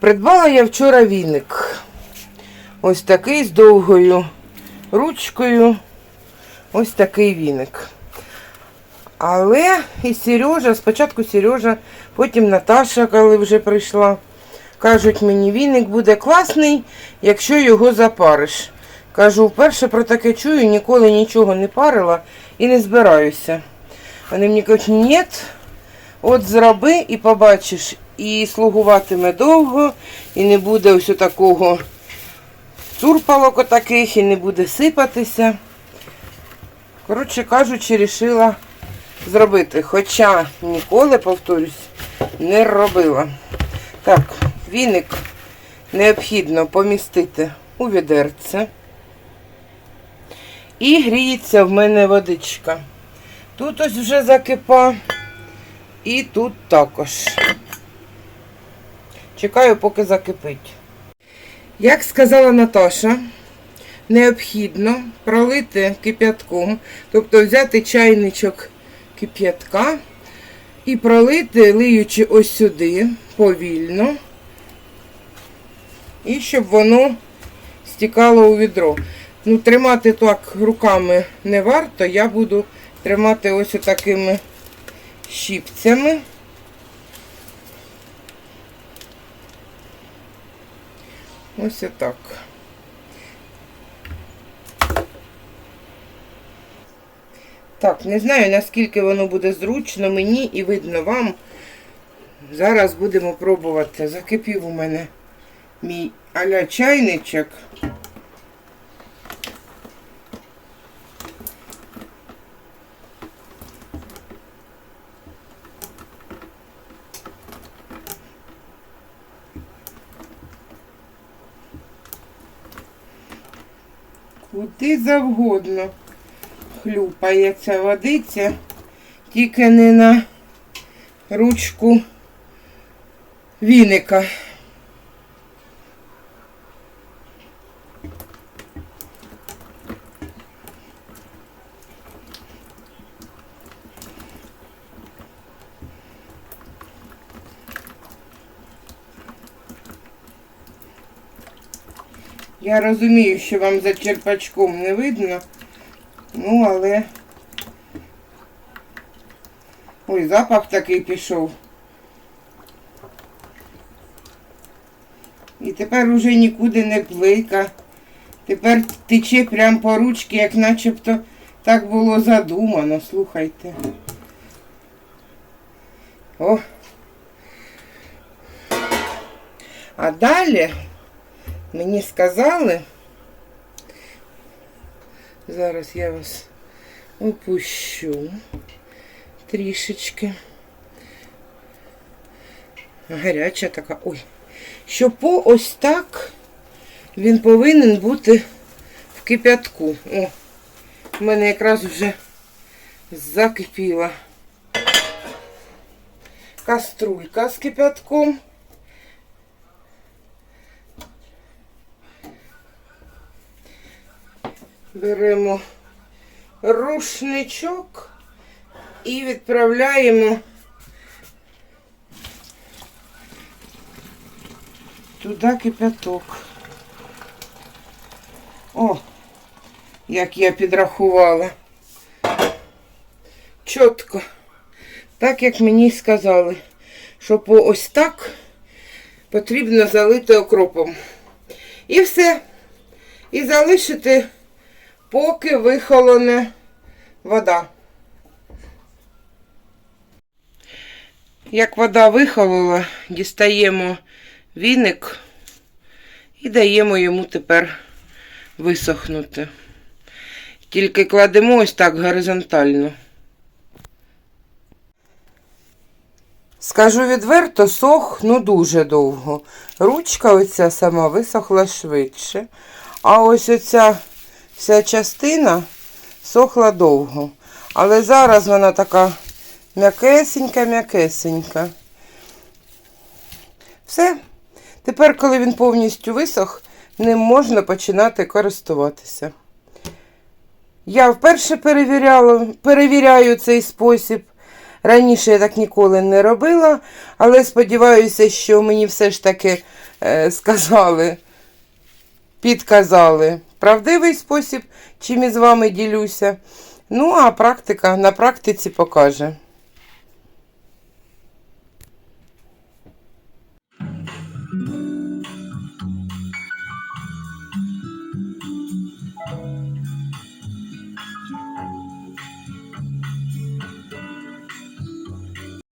Придбала я вчора віник. Ось такий з довгою ручкою. Ось такий віник. Але і Сережа, спочатку Сережа, потім Наташа, коли вже прийшла. Кажуть, мені віник буде класний, якщо його запариш. Кажу, вперше про таке чую, ніколи нічого не парила і не збираюся. Вони мені кажуть, ні, от зроби і побачиш, і слугуватиме довго, і не буде ось такого цурпалок таких, і не буде сипатися. Коротше кажучи, рішила зробити. Хоча ніколи, повторюсь, не робила. Так, віник необхідно помістити у відерце. І гріється в мене водичка. Тут ось вже закипа. І тут також. Чекаю, поки закипить. Як сказала Наташа, необхідно пролити кип'ятком, тобто взяти чайничок кип'ятка і пролити, лиючи ось сюди повільно, і щоб воно стікало у відро. Ну, тримати так руками не варто, я буду тримати ось такими щіпцями. Ось отак. Так, не знаю, наскільки воно буде зручно мені і видно вам. Зараз будемо пробувати. Закипів у мене мій аля чайничок. Куди завгодно хлюпає ця водиця, тільки не на ручку віника. Я розумію, що вам за черпачком не видно, ну але ой, запах такий пішов. І тепер уже нікуди не плика. Тепер тече прямо по ручці, як начебто так було задумано, слухайте. О. А далі мені сказали, зараз я вас опущу трішечки. Гаряча така. Ой. Що по ось так він повинен бути в кип'ятку. О, в мене якраз вже закипіла каструлька з кип'ятком. Беремо рушничок і відправляємо туди кипяток. О, як я підрахувала. Чітко. Так, як мені сказали, що по ось так потрібно залити окропом. І все. І залишити, поки вихолоне вода. Як вода вихолола, дістаємо віник і даємо йому тепер висохнути. Тільки кладемо ось так горизонтально. Скажу відверто, сох ну дуже довго. Ручка оця сама висохла швидше. А ось оця вся частина сохла довго. Але зараз вона така м'якесенька, м'якесенька. Все. Тепер, коли він повністю висох, ним можна починати користуватися. Я вперше перевіряла, перевіряю цей спосіб. Раніше я так ніколи не робила, але сподіваюся, що мені все ж таки е, сказали, підказали правдивий спосіб, чим із вами ділюся. Ну, а практика на практиці покаже.